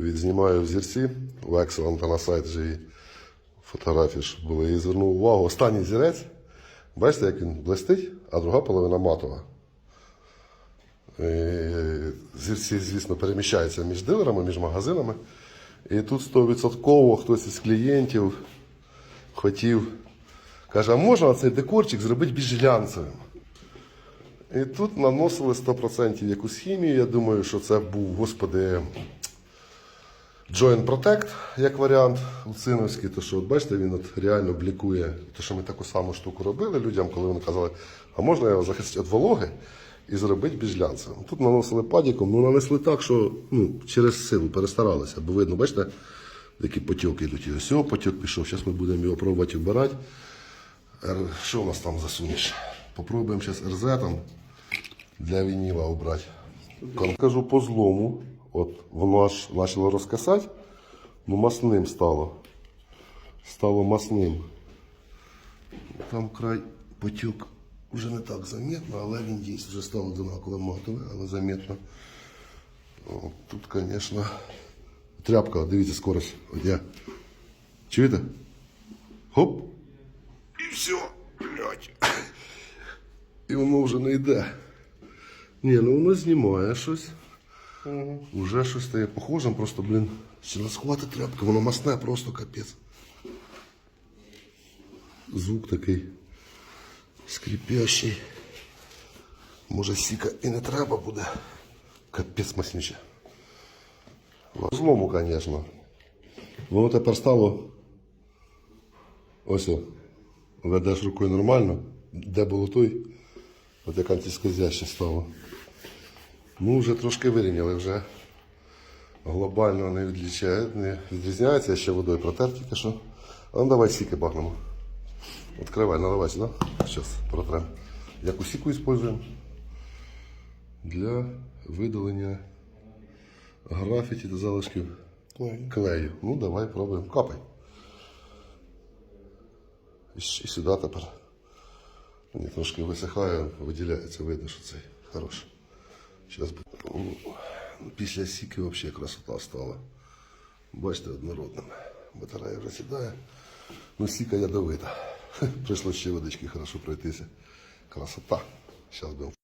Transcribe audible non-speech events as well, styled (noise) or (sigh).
Відзнімаю взірці в Excellent на сайт же і фотографії, щоб були. І звернув увагу. Останній зірець. Бачите, як він блистить, а друга половина матова. Е, Зірці, звісно, переміщаються між дилерами, між магазинами. І тут 100% хтось із клієнтів хотів, каже, а можна цей декорчик зробити більш глянцевим? І тут наносили 100% якусь хімію. Я думаю, що це був, господи, Joint Protect як варіант луциновський, то що от бачите, він от реально блікує, то що ми таку саму штуку робили людям, коли вони казали, а можна його захистити від вологи і зробити більш глянцевим. Тут наносили падіком, ну нанесли так, що ну, через силу перестаралися, бо видно, бачите, які потьоки йдуть. Ось цього потік пішов, зараз ми будемо його пробувати вбирати. Що у нас там за суміш? Попробуємо зараз РЗ там для вініла обрати. Кажу по злому. От воно аж почало розкисати, ну масним стало. Стало масним. Там край потік вже не так замітно, але він дійсно вже став одинаково матовий, але замітно. О, тут, звісно, тряпка, от дивіться скорость. От я. Чуєте? Хоп! І все, блядь. І воно вже не йде. Ні, ну воно знімає щось. Уже щось стає похожим, просто, блін, ще на схвати тряпки, воно масне просто капець. Звук такий скрипящий. Може сіка і не треба буде. Капець маснюче. Злому, звісно. Воно тепер стало. Ось. о. Ведеш рукою нормально. Де було той? От як антискользяще стало. Ну, вже трошки вирівняли, вже глобально не, відлічає, не відрізняється, ще водою протер тільки що. А ну давай сіки багнемо. Відкривай, наливай сюди. Зараз протрем. Яку сіку використовуємо? Для видалення графіті та залишків Клей. клею. Ну, давай пробуємо. Капай. І, і сюди тепер. Мені трошки висихає, виділяється, видно, що цей хороший. Зараз після сіки взагалі красота стала. Бачите, однородним. Батарея розсідає. сідає. Ну, сіка ядовита. (laughs) Прийшло ще водички хорошо пройтися. Красота. Зараз будемо